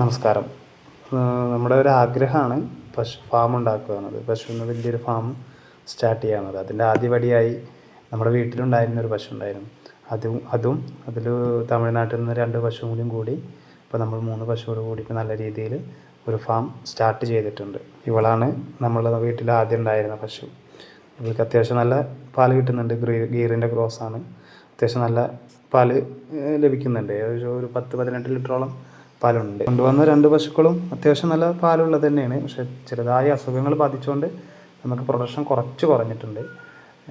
നമസ്കാരം. നമ്മുടെ ഒരു ആഗ്രഹമാണ് പശു ഫാം ഉണ്ടാക്കുക എന്നത്. പശുവിന് വലിയൊരു ഫാം സ്റ്റാർട്ട് ചെയ്യാവുന്നത് അതിന്റെ ആദ്യപടിയായി നമ്മുടെ വീട്ടിലുണ്ടായിരുന്ന ഒരു പശു ഉണ്ടായിരുന്നു. അതും അതും അതിൽ തമിഴ്നാട്ടിൽ നിന്ന് രണ്ട് പശുവും കൂടിയും കൂടി ഇപ്പോൾ നമ്മൾ മൂന്ന് പശുവോട് കൂടി നല്ല രീതിയിൽ ഒരു ഫാം സ്റ്റാർട്ട് ചെയ്തിട്ടുണ്ട്. ഇവളാണ് നമ്മളുടെ വീട്ടിൽ ആദ്യം ഉണ്ടായിരുന്ന പശു. ഇവൾക്ക് അത്യാവശ്യം നല്ല പാൽ കിട്ടുന്നുണ്ട്. ഗീറിന്റെ ആണ് അത്യാവശ്യം നല്ല പാൽ ലഭിക്കുന്നുണ്ട്. ഏകദേശം ഒരു പത്ത് പതിനെട്ട് ലിറ്ററോളം പാലുണ്ട്. കൊണ്ടുവന്ന രണ്ട് പശുക്കളും അത്യാവശ്യം നല്ല പാലുള്ളത് തന്നെയാണ്. പക്ഷെ ചെറുതായ അസുഖങ്ങൾ ബാധിച്ചുകൊണ്ട് നമുക്ക് പ്രൊഡക്ഷൻ കുറച്ച് കുറഞ്ഞിട്ടുണ്ട്.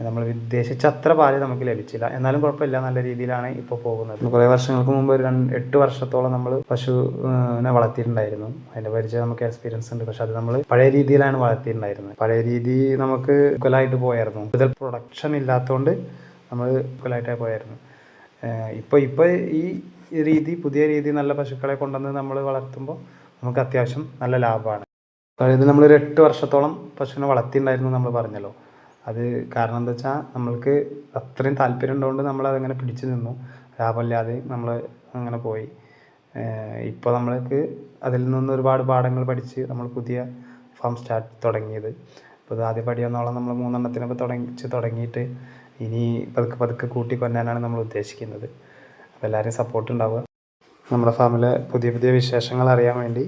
നമ്മൾ ഉദ്ദേശിച്ച അത്ര പാൽ നമുക്ക് ലഭിച്ചില്ല. എന്നാലും കുഴപ്പമില്ല. നല്ല രീതിയിലാണ് ഇപ്പോൾ പോകുന്നത്. കുറേ വർഷങ്ങൾക്ക് മുമ്പ് ഒരു രണ്ട് എട്ട് വർഷത്തോളം നമ്മൾ പശുവിനെ വളർത്തിയിട്ടുണ്ടായിരുന്നു. അതിന്റെ പരിചയം നമുക്ക് എക്സ്പീരിയൻസ് ഉണ്ട്. പക്ഷെ അത് നമ്മൾ പഴയ രീതിയിലാണ് വളർത്തിയിട്ടുണ്ടായിരുന്നത്. പഴയ രീതി നമുക്ക് ഇക്വലായിട്ട് പോയായിരുന്നു. കൂടുതൽ പ്രൊഡക്ഷൻ ഇല്ലാത്തതുകൊണ്ട് നമ്മൾ ഇക്വലായിട്ടേ പോയായിരുന്നു. ഇപ്പോൾ ഇപ്പോൾ ഈ രീതി പുതിയ രീതി നല്ല പശുക്കളെ കൊണ്ടുവന്ന് നമ്മൾ വളർത്തുമ്പോൾ നമുക്ക് അത്യാവശ്യം നല്ല ലാഭമാണ്. അതായത് നമ്മളൊരു എട്ട് വർഷത്തോളം പശുവിനെ വളർത്തിയിട്ടുണ്ടായിരുന്നു നമ്മൾ പറഞ്ഞല്ലോ. അത് കാരണം എന്താ വെച്ചാൽ നമ്മൾക്ക് അത്രയും താല്പര്യം ഉള്ളതുകൊണ്ട് നമ്മൾ അതങ്ങനെ പിടിച്ചു നിന്നു. ലാഭമില്ലാതെ നമ്മൾ അങ്ങനെ പോയി. ഇപ്പോൾ നമ്മൾക്ക് അതിൽ നിന്ന് ഒരുപാട് പാഠങ്ങൾ പഠിച്ച് നമ്മൾ പുതിയ ഫാം സ്റ്റാർട്ട് തുടങ്ങിയത്. അപ്പോൾ ഇത് ആദ്യ പടിയെന്നോളം നമ്മൾ മൂന്നെണ്ണത്തിനൊക്കെ തുടങ്ങിച്ച് തുടങ്ങിയിട്ട് ഇനി പതുക്കെ പതുക്കെ കൂട്ടി കൊല്ലാനാണ് നമ്മൾ ഉദ്ദേശിക്കുന്നത്. അപ്പോൾ എല്ലാവരും സപ്പോർട്ട് ഉണ്ടാവുക. നമ്മുടെ ഫാമിലെ പുതിയ പുതിയ വിശേഷങ്ങൾ അറിയാൻ വേണ്ടി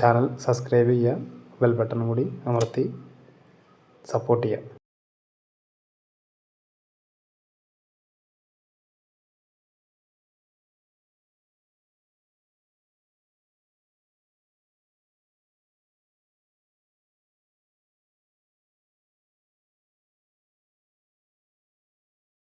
ചാനൽ സബ്സ്ക്രൈബ് ചെയ്യുക ബെൽ ബട്ടണും കൂടി അമർത്തി സപ്പോർട്ട് ചെയ്യുക.